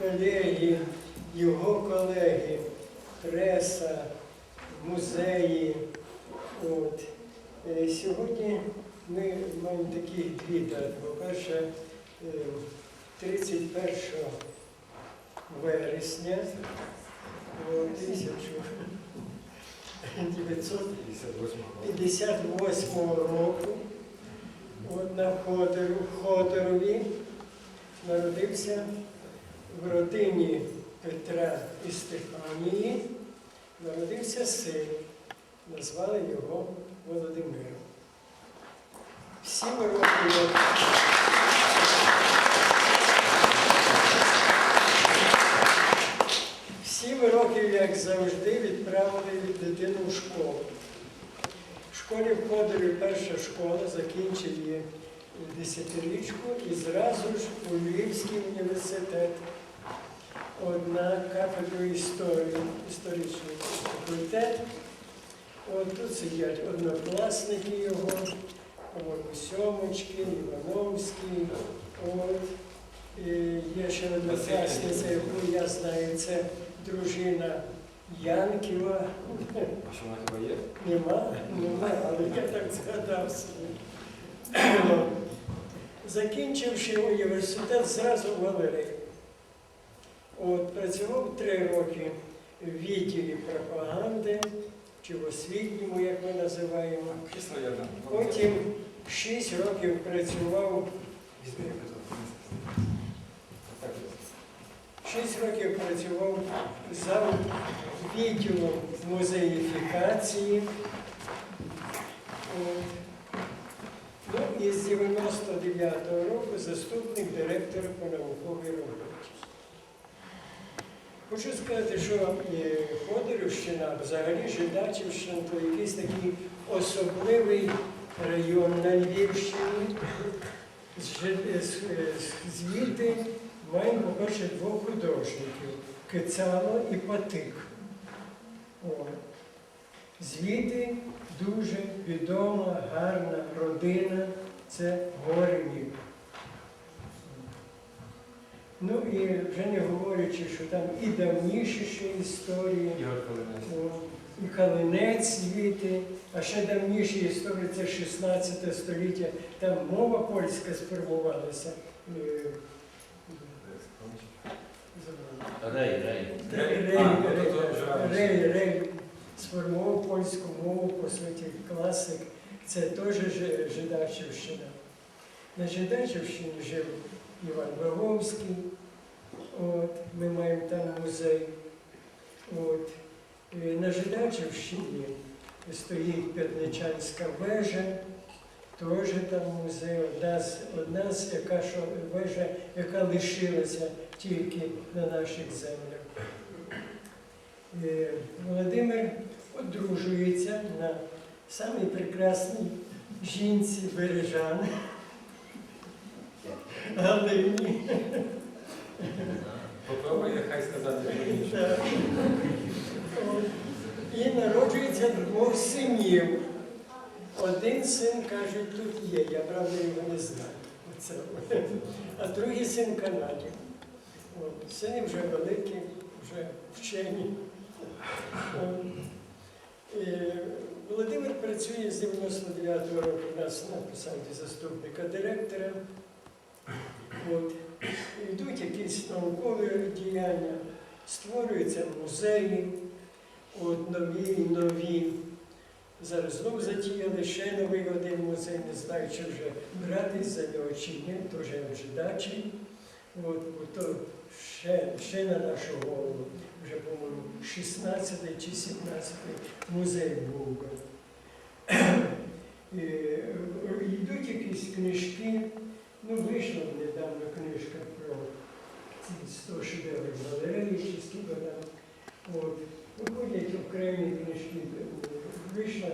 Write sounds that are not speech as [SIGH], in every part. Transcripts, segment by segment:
колеги, його колеги, преса, музеї. От. Е, Сьогодні ми маємо такі дві дати. По-перше, е, 31 вересня 1958 року от на Ходору, Ходорові народився в родині Петра і Стефанії, народився син. Назвали його Володимиром. Сім років. Сім років, як завжди, відправили дитину в школу. В школі в Ходорі перша школа, закінчив її десятирічку і зразу ж у Львівський університет. Одна кафедру історії, історичний факультет. От тут сидять однокласники його, по-моєму, Сьомочки, Івановський. От. І є ще однокласниця, яку я знаю, це дружина Янківа. А що вона хіба є? Нема, нема, але я так згадав собі. [COUGHS] Закінчивши університет, зразу в. От, працював три роки в відділі пропаганди, чи в освітньому, як ми називаємо. Потім шість років працював, шість років працював за відділом музеїфікації. Ну і з 99-го року заступник директора по науковій роботі. Хочу сказати, що е, Ходорівщина, взагалі Жидачівщина, то якийсь такий особливий район на Львівщині. З- з- Звідти маємо, по-перше, двох художників Кицало і Патик. Звідти дуже відома, гарна родина це Горенів. Ну і вже не говорячи, що там і давніші ще історії, Калинець. о, і Калинець звідти, а ще давніші історії це 16 століття. Там мова польська сформувалася. Е. Рей, рей. Рей, Рей? А, ну, Рей, Рей сформував польську мову, по суті, класик. Це теж Жидачівщина. На Жидачівщині жив Іван Ваговський. От, ми маємо там музей. От. На Жидачівщині стоїть П'ятничанська вежа, теж там музей, одна з, одна з яка, що, вежа, яка лишилася тільки на наших землях. Е, Володимир одружується на самій прекрасній жінці Бережан Галині. Попробуй хай сказати. І народжується двох синів. Один син, кажуть, тут є, я правда його не знаю. Оце. А другий син в Канаді. От. Сини вже великі, вже вчені. От. Е, Володимир працює з 99-го року у нас на посаді заступника директора. От. Йдуть якісь наукові діяння, створюються музеї, от нові і нові. Зараз знову затіяли ще новий один музей, не знаю, чи вже братись за нього чи ні, то вже вже дачі. От, то ще, ще на нашу голову, вже, по-моєму, 16 чи 17 музей був. [CLEARS THROAT] е, Йдуть якісь книжки, ну вийшла недавно книжка про ці 100 шедеврів там. От. Виходять окремі книжки, вийшла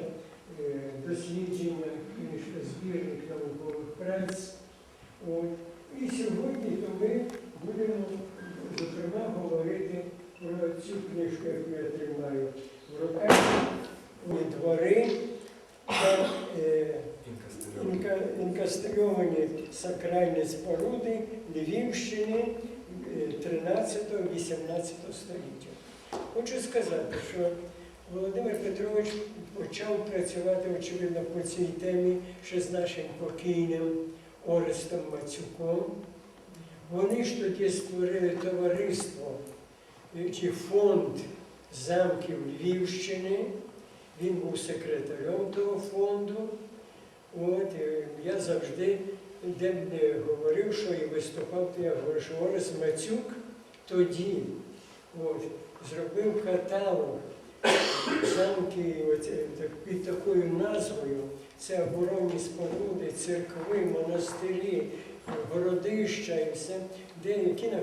е, дослідження, книжка, збірник наукових праць. От. І сьогодні то ми будемо, зокрема, говорити про цю книжку, яку я тримаю в руках. «Ні Двори та е, Інкастеріон. інка- інкастровані сакральні споруди Львівщини 13-18 століття. Хочу сказати, що Володимир Петрович почав працювати, очевидно, по цій темі ще з нашим покійним Орестом Мацюком. Вони ж тоді створили товариство е, чи фонд замків Львівщини. Він був секретарем того фонду. Завжди де не говорив, що і виступав, то я говорю, що Орес Мацюк тоді от, зробив каталог замки під такою назвою. Це оборонні споруди, церкви, монастирі, городища і все, де які на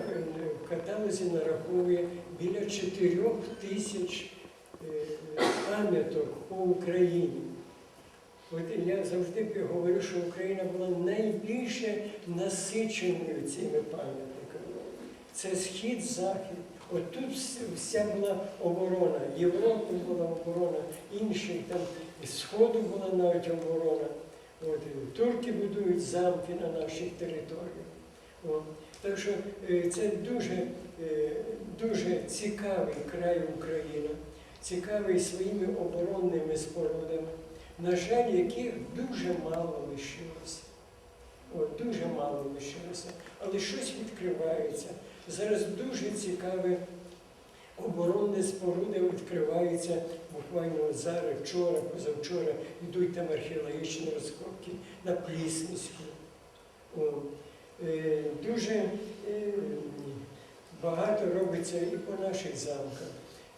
каталозі нараховує біля 4 тисяч е, пам'яток по Україні. От я завжди говорю, що Україна була найбільше насиченою цими пам'ятниками. Це схід-захід. От тут вся була оборона. Європи була оборона, інших там Сходу була навіть оборона. От, турки будують замки на наших територіях. От. Так що е, це дуже, е, дуже цікавий край Україна, цікавий своїми оборонними спорудами на жаль, яких дуже мало лишилося. От, дуже мало лишилося. Але щось відкривається. Зараз дуже цікаві оборонні споруди відкриваються буквально зараз, вчора, позавчора йдуть там археологічні розкопки на Плісницьку. Е, дуже е, багато робиться і по наших замках.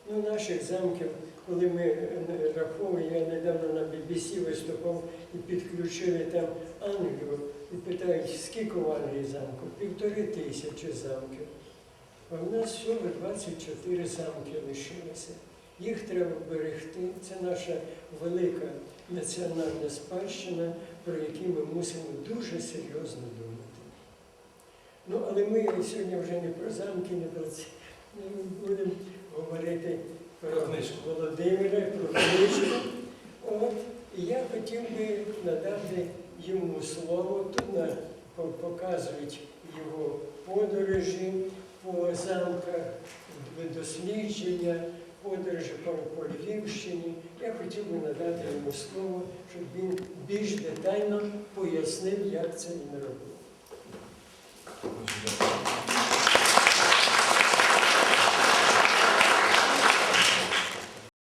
Ну, наших замків, коли ми е, раховуємо, я недавно на BBC виступав і підключили там Англію і питають, скільки в Англії замків? Півтори тисячі замків. А в нас всього 24 замки лишилося. Їх треба берегти. Це наша велика національна спадщина, про яку ми мусимо дуже серйозно думати. Ну, але ми сьогодні вже не про замки, не про це. Будемо говорити. Володимира, книжку. От, я хотів би надати йому слово. Тут показують його подорожі по замках, дослідження, подорожі по, Львівщині. Я хотів би надати йому слово, щоб він більш детально пояснив, як це він дякую.